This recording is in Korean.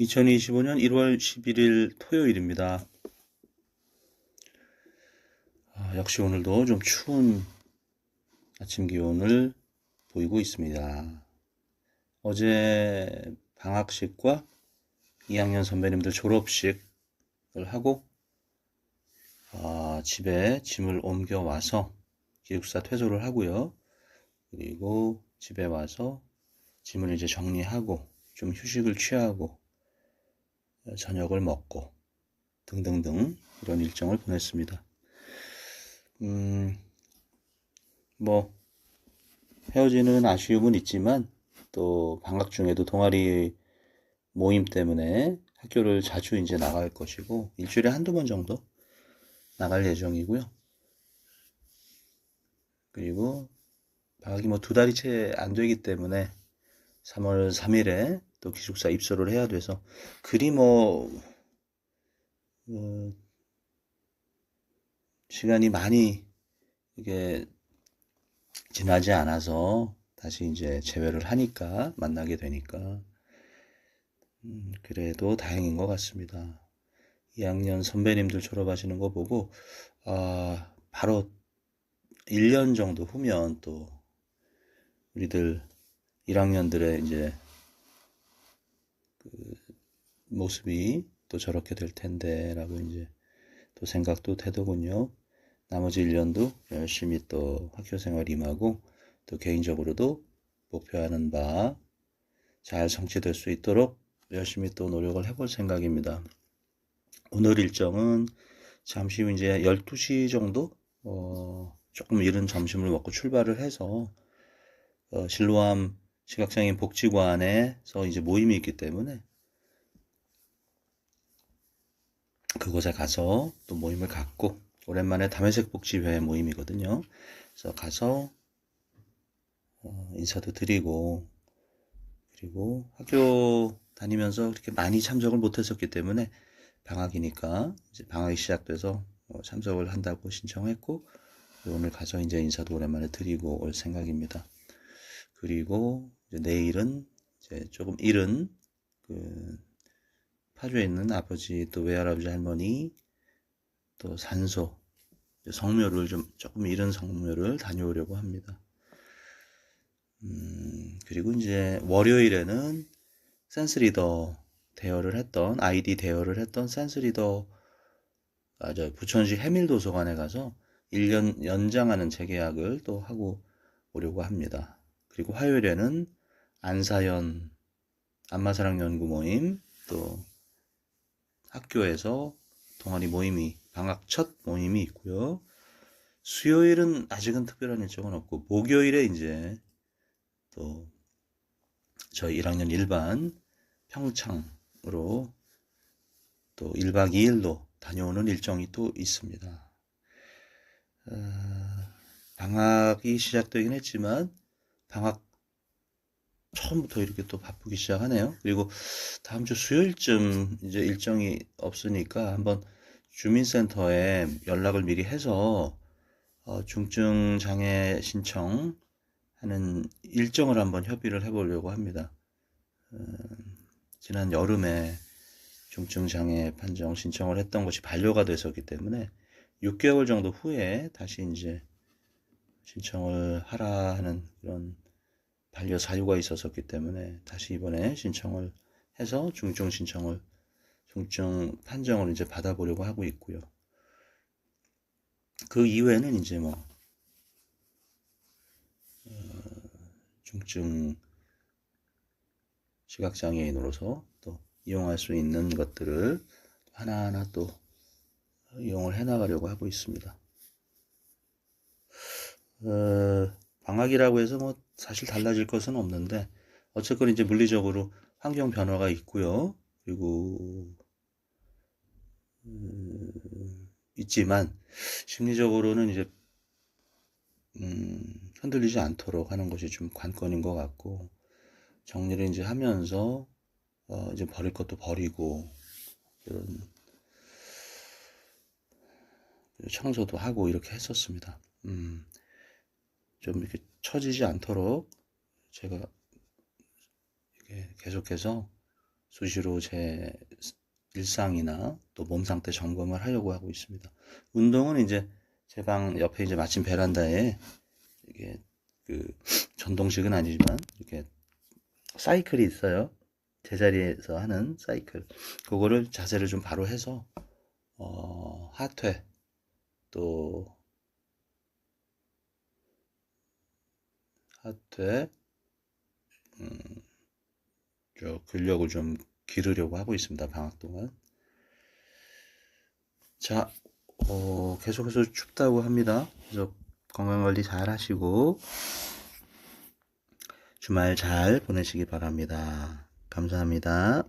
2025년 1월 11일 토요일입니다. 아, 역시 오늘도 좀 추운 아침 기온을 보이고 있습니다. 어제 방학식과 2학년 선배님들 졸업식을 하고 아, 집에 짐을 옮겨 와서 기숙사 퇴소를 하고요. 그리고 집에 와서 짐을 이제 정리하고 좀 휴식을 취하고 저녁을 먹고 등등등 이런 일정을 보냈습니다. 음, 뭐 헤어지는 아쉬움은 있지만 또 방학 중에도 동아리 모임 때문에 학교를 자주 이제 나갈 것이고 일주일에 한두 번 정도 나갈 예정이고요. 그리고 방학이 뭐 두 달이 채 안 되기 때문에 3월 3일에 또 기숙사 입소를 해야 돼서 그리 뭐 어, 시간이 많이 이게 지나지 않아서 다시 이제 재회를 하니까 만나게 되니까 음, 그래도 다행인 것 같습니다. 2학년 선배님들 졸업하시는 거 보고 아 바로 1년 정도 후면 또 우리들 1학년들의 이제 그 모습이 또 저렇게 될 텐데 라고 이제 또 생각도 되더군요. 나머지 1년도 열심히 또 학교 생활 임하고 또 개인적으로도 목표하는 바 잘 성취될 수 있도록 열심히 또 노력을 해볼 생각입니다. 오늘 일정은 잠시 후 이제 12시 정도 어, 조금 이른 점심을 먹고 출발을 해서 어, 실로암 시각장애인 복지관에서 이제 모임이 있기 때문에 그곳에 가서 또 모임을 갖고 오랜만에 담회색 복지회 모임이거든요. 그래서 가서 어, 인사도 드리고 그리고 학교 다니면서 그렇게 많이 참석을 못했었기 때문에 방학이니까 이제 방학이 시작돼서 어, 참석을 한다고 신청했고 오늘 가서 이제 인사도 오랜만에 드리고 올 생각입니다. 그리고 내일은 이제 조금 이른 그 파주에 있는 아버지 또 외할아버지 할머니 또 산소 성묘를 좀 조금 이른 성묘를 다녀오려고 합니다. 음, 그리고 이제 월요일에는 센스리더 대여를 했던 아이디 대여를 했던 센스리더 아, 저 부천시 해밀 도서관에 가서 1년 연장하는 재계약을 또 하고 오려고 합니다. 그리고 화요일에는 안사연 안마사랑 연구 모임 또 학교에서 동아리 모임이 방학 첫 모임이 있고요. 수요일은 아직은 특별한 일정은 없고 목요일에 이제 또 저희 1학년 일반 평창으로 또 1박 2일로 다녀오는 일정이 또 있습니다. 어, 방학이 시작되긴 했지만 방학 처음부터 이렇게 또 바쁘기 시작하네요. 그리고 다음 주 수요일쯤 이제 일정이 없으니까 한번 주민센터에 연락을 미리 해서 어, 중증 장애 신청 하는 일정을 한번 협의를 해보려고 합니다. 어, 지난 여름에 중증 장애 판정 신청을 했던 것이 반려가 돼서기 때문에 6개월 정도 후에 다시 이제 신청을 하라 하는 그런 반려 사유가 있었었기 때문에 다시 이번에 신청을 해서 중증 신청을 중증 판정을 이제 받아보려고 하고 있고요. 그 이외에는 이제 뭐 어, 중증 시각장애인으로서 또 이용할 수 있는 것들을 하나하나 또 이용을 해나가려고 하고 있습니다. 어, 방학이라고 해서 뭐 사실 달라질 것은 없는데 어쨌건 이제 물리적으로 환경 변화가 있고요. 그리고 음, 있지만 심리적으로는 이제 음, 흔들리지 않도록 하는 것이 좀 관건인 것 같고 정리를 이제 하면서 어, 이제 버릴 것도 버리고 이런 청소도 하고 이렇게 했었습니다. 음, 좀 이렇게 처지지 않도록 제가 이렇게 계속해서 수시로 제 일상이나 또 몸 상태 점검을 하려고 하고 있습니다. 운동은 이제 제 방 옆에 이제 마침 베란다에 이게 그 전동식은 아니지만 이렇게 사이클이 있어요. 제자리에서 하는 사이클. 그거를 자세를 좀 바로 해서 어, 하퇴 또 하퇴 음, 저 근력을 좀 기르려고 하고 있습니다. 방학 동안. 자, 어, 계속해서 춥다고 합니다. 그래서 건강 관리 잘 하시고 주말 잘 보내시기 바랍니다. 감사합니다.